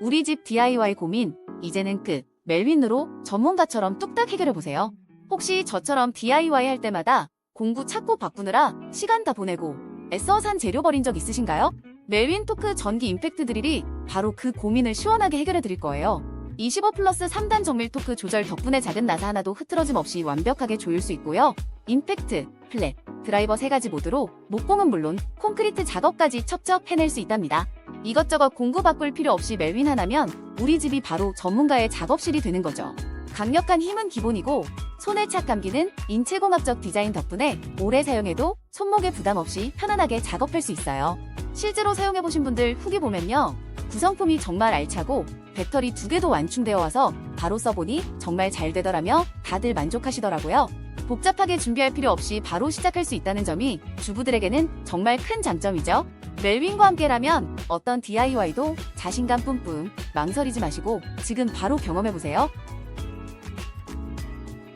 우리 집 DIY 고민 이제는 끝. 멜윈으로 전문가처럼 뚝딱 해결해 보세요. 혹시 저처럼 DIY 할 때마다 공구 찾고 바꾸느라 시간 다 보내고 애써 산 재료 버린 적 있으신가요? 멜윈 토크 전기 임팩트 드릴이 바로 그 고민을 시원하게 해결해 드릴 거예요. 25 플러스 3단 정밀 토크 조절 덕분에 작은 나사 하나도 흐트러짐 없이 완벽하게 조일 수 있고요. 임팩트, 플랫, 드라이버 세 가지 모드로 목공은 물론 콘크리트 작업까지 척척 해낼 수 있답니다. 이것저것 공구 바꿀 필요 없이 멜윈 하나면 우리 집이 바로 전문가의 작업실이 되는 거죠. 강력한 힘은 기본이고 손에 착 감기는 인체공학적 디자인 덕분에 오래 사용해도 손목에 부담 없이 편안하게 작업할 수 있어요. 실제로 사용해보신 분들 후기 보면요. 구성품이 정말 알차고 배터리 두 개도 완충되어 와서 바로 써보니 정말 잘 되더라며 다들 만족하시더라고요. 복잡하게 준비할 필요 없이 바로 시작할 수 있다는 점이 주부들에게는 정말 큰 장점이죠. 멜윈과 함께라면 어떤 DIY도 자신감 뿜뿜 망설이지 마시고 지금 바로 경험해보세요.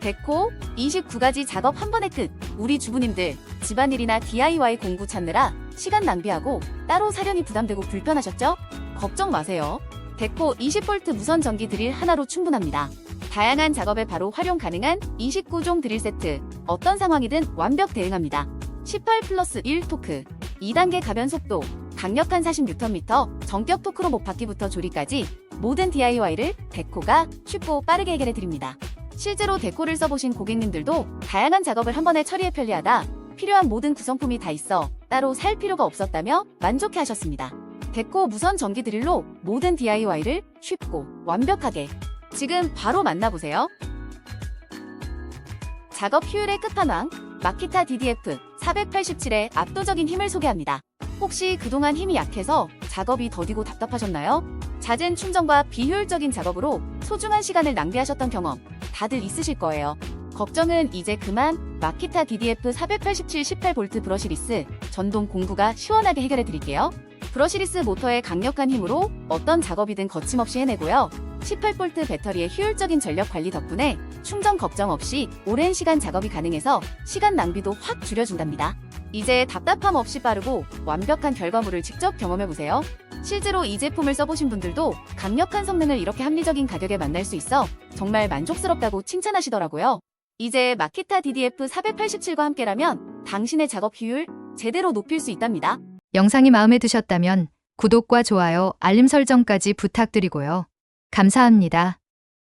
데코 29가지 작업 한 번에 끝. 우리 주부님들 집안일이나 DIY 공구 찾느라 시간 낭비하고 따로 사려니 부담되고 불편하셨죠? 걱정 마세요. 데코 20V 무선 전기 드릴 하나로 충분합니다. 다양한 작업에 바로 활용 가능한 29종 드릴 세트. 어떤 상황이든 완벽 대응합니다. 18 플러스 1 토크. 2단계 가변 속도. 강력한 40Nm 정격 토크로 목바퀴부터 조리까지 모든 DIY를 데코가 쉽고 빠르게 해결해 드립니다. 실제로 데코를 써보신 고객님들도 다양한 작업을 한 번에 처리해 편리하다. 필요한 모든 구성품이 다 있어 따로 살 필요가 없었다며 만족해 하셨습니다. 데코 무선 전기 드릴로 모든 DIY를 쉽고 완벽하게 지금 바로 만나보세요. 작업 효율의 끝판왕 마키타 DDF 487의 압도적인 힘을 소개합니다. 혹시 그동안 힘이 약해서 작업이 더디고 답답하셨나요? 낮은 충전과 비효율적인 작업으로 소중한 시간을 낭비하셨던 경험 다들 있으실 거예요. 걱정은 이제 그만 마키타 DDF 487 18V 브러시리스 전동 공구가 시원하게 해결해 드릴게요. 브러시리스 모터의 강력한 힘으로 어떤 작업이든 거침없이 해내고요. 18V 배터리의 효율적인 전력 관리 덕분에 충전 걱정 없이 오랜 시간 작업이 가능해서 시간 낭비도 확 줄여준답니다. 이제 답답함 없이 빠르고 완벽한 결과물을 직접 경험해보세요. 실제로 이 제품을 써보신 분들도 강력한 성능을 이렇게 합리적인 가격에 만날 수 있어 정말 만족스럽다고 칭찬하시더라고요. 이제 마키타 DDF 487과 함께라면 당신의 작업 효율 제대로 높일 수 있답니다. 영상이 마음에 드셨다면 구독과 좋아요, 알림 설정까지 부탁드리고요. 감사합니다.